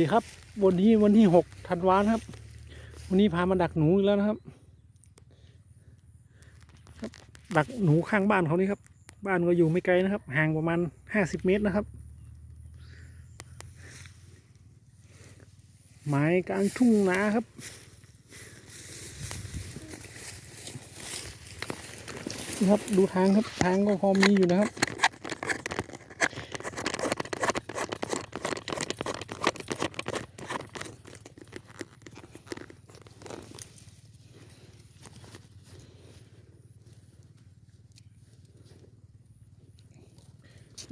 ดีครับ วันนี้วันที่หกธันวาคมครับ วันนี้พามาดักหนูอีกแล้วนะครับ ดักหนูข้างบ้านเขานี่ครับ บ้านก็อยู่ไม่ไกลนะครับ ห่างประมาณห้าสิบเมตรนะครับหมายกลางทุ่งนาครับนี่ครับดูทางครับทางก็พอมีอยู่นะครับ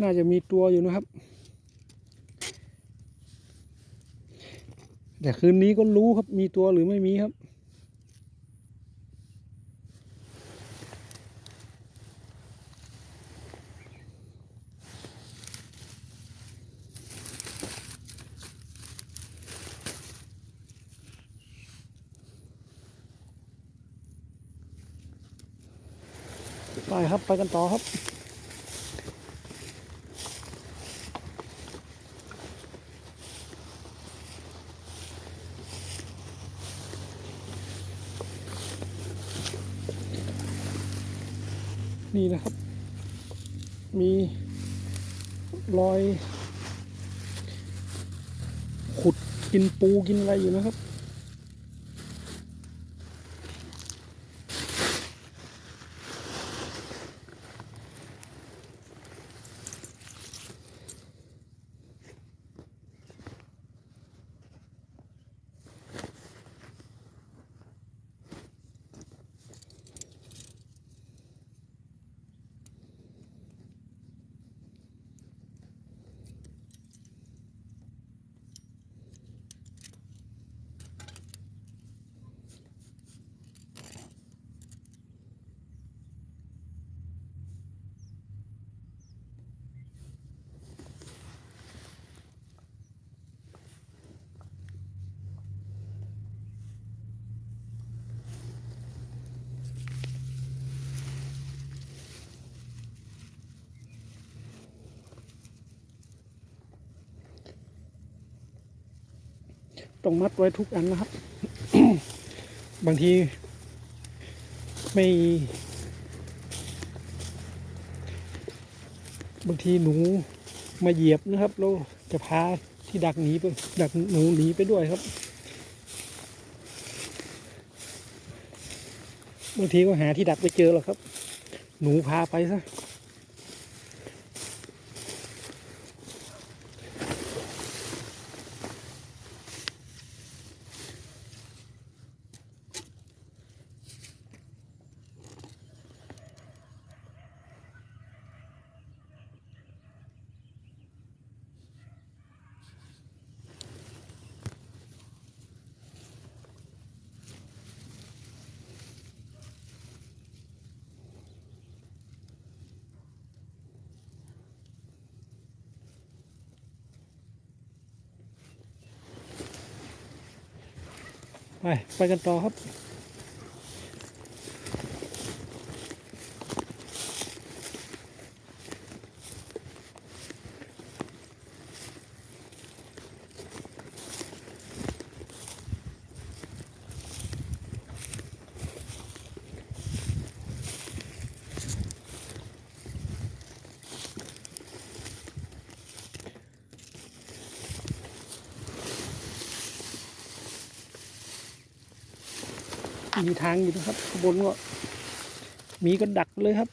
น่าจะมีตัวอยู่นะครับ แต่คืนนี้ก็รู้ครับมีตัวหรือไม่มีครับ ไปครับ ไปกันต่อครับ นี่นะครับ มีรอย ขุดกินปูกินอะไรอยู่นะครับ ต้องมัดไว้ทุกอันนะครับ บางที ไม่ บางทีหนูมาเหยียบนะครับเราจะพาที่ดักหนีไปดักหนูหนีไปด้วยครับบางทีก็หาที่ดักไปเจอหรอกครับ หนูพาไปซะ ไป ไปกันต่อครับ มีทางอยู่นะครับข้างบนก็ มีก็ดักเลยครับ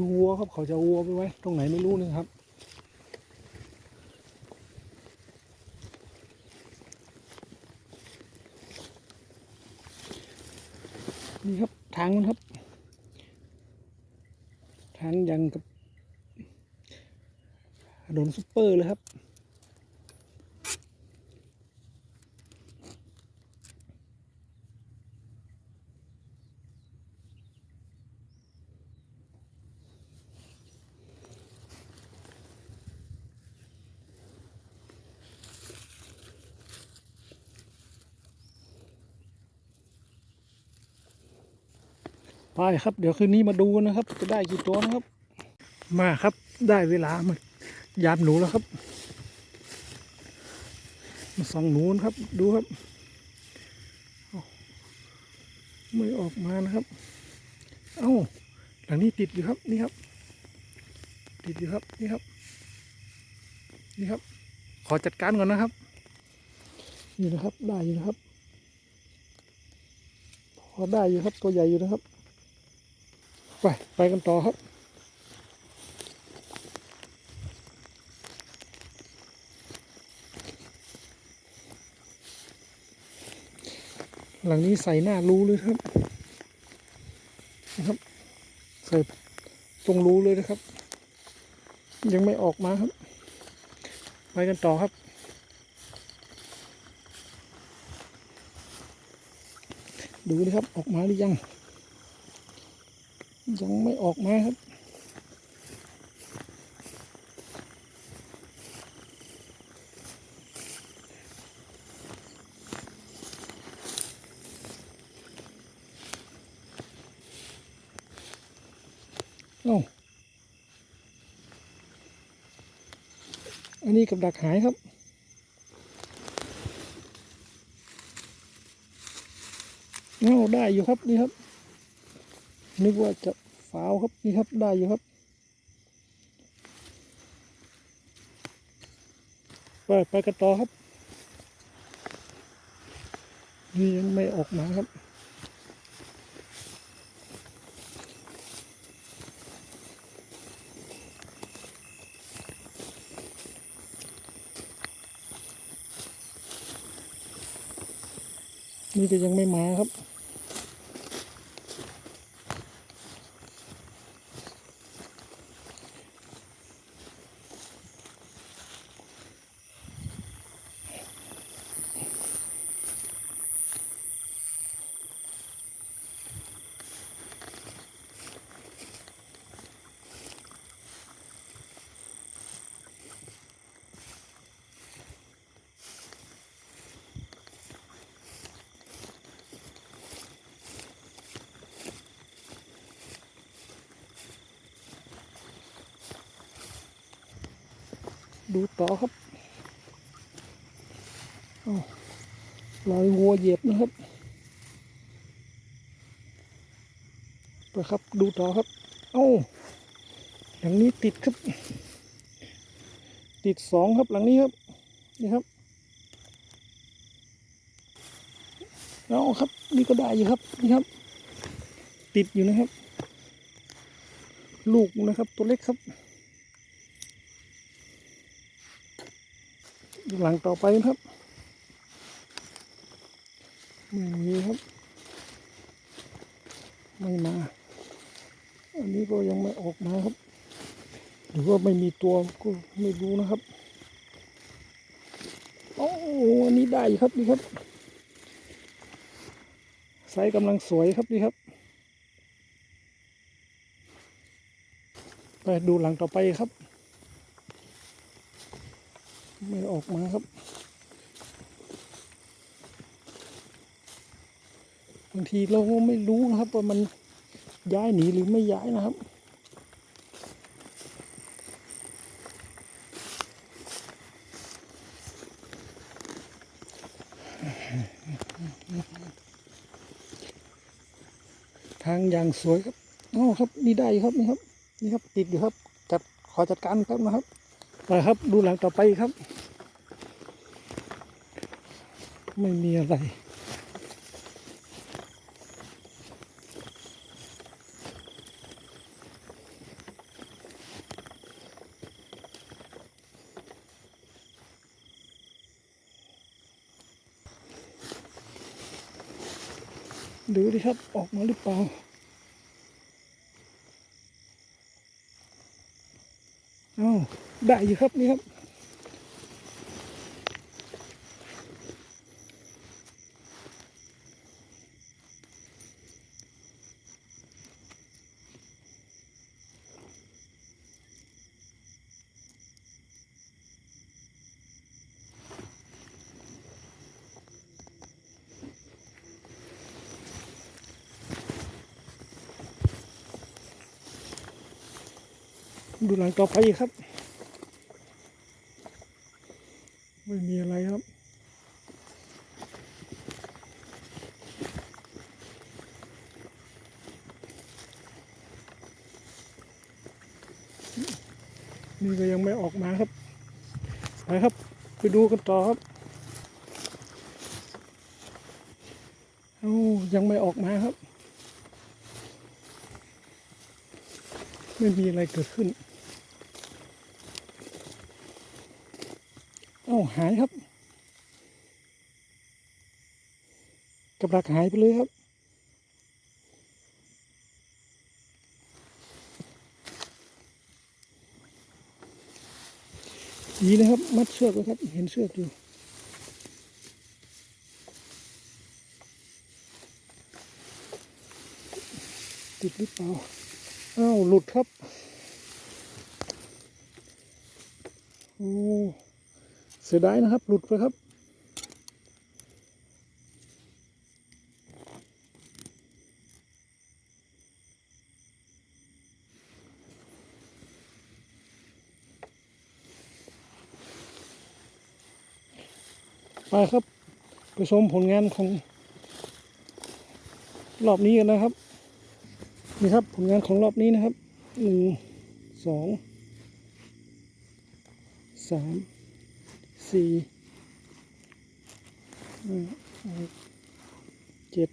ดูวัวครับเขาจะวัวไปไว้ ตรงไหนไม่รู้นะครับ นี่ครับทางมันครับ ทางยังกับถนนซุปเปอร์เลยครับ ไปครับ เดี๋ยวคืนนี้มาดูกันนะครับ จะได้กี่ตัวนะครับ มาครับได้เวลามายามหนูแล้วครับ มาส่องหนูนะครับ ดูครับ ไม่ออกมานะครับ เอ้าหลังนี้ติดอยู่ครับนี่ครับ ติดอยู่ครับนี่ครับ นี่ครับ ขอจัดการก่อนนะครับนี่นะครับได้อยู่นะครับพอได้อยู่ครับตัวใหญ่อยู่นะครับ ไป ไปกันต่อครับหลังนี้ใส่หน้ารู้เลยครับนะครับใส่ตรงรู้เลยนะครับ ยังไม่ออกมาครับ ไปกันต่อครับ ดูนะครับออกมาหรือยัง ยังไม่ออกมาครับเอ้าอันนี้กับดักหายครับเอ้าได้อยู่ครับนี่ครับ นึกว่าจะฝาวครับนี่ครับได้อยู่ครับไปไปกันต่อครับ นี่ยังไม่ออกมาครับนี่ก็ยังไม่มาครับ ดูต่อครับอ้าวรอยวัวเหยียบนะครับไปครับดูต่อครับ เอ้าหลังนี้ติดครับ ติดสองครับหลังนี้ครับนี่ครับเอาครับ นี่ก็ได้อยู่ครับนี่ครับ ติดอยู่นะครับ ลูกนะครับตัวเล็กครับ หลังต่อไปครับไม่มีครับ ไม่มา อันนี้ก็ยังไม่ออกมาครับ หรือว่าไม่มีตัวก็ไม่รู้นะครับโอ้อันนี้ได้ครับนี่ครับไซส์กำลังสวยครับนี่ครับ ไปดูหลังต่อไปครับ ไม่ออกมาครับบางทีเราก็ไม่รู้นะครับว่ามันย้ายหนีหรือไม่ย้ายนะครับทางอย่างสวยครับอ๋อครับนี่ได้ครับนี่ครับ นี่ครับติดอยู่ครับ จัดขอจัดการครับนะครับไปครับดูหลังต่อไปครับ ไม่มีอะไร ดูดิครับ ออกมาหรือเปล่าอ้าวได้อยู่ครับนี่ครับ ดูหลังต่อไปครับ ไม่มีอะไรครับนี่ก็ยังไม่ออกมาครับ ไปครับ ไปดูกันต่อครับเอ้ายังไม่ออกมาครับ ไม่มีอะไรเกิดขึ้น เอ้า หายครับกับดักหายไปเลยครับดีนะครับ มัดเชือกไว้ครับ เห็นเชือกอยู่ติดหรือเปล่าอ้าวหลุดครับ โอ้ เสียดายนะครับ หลุดไปครับ ไปครับ ไปชมผลงานของ รอบนี้กันนะครับ นี่ครับผลงานของรอบนี้นะครับหนึ่งสองสาม สี่เจ็ด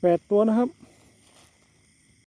แปดตัวนะครับ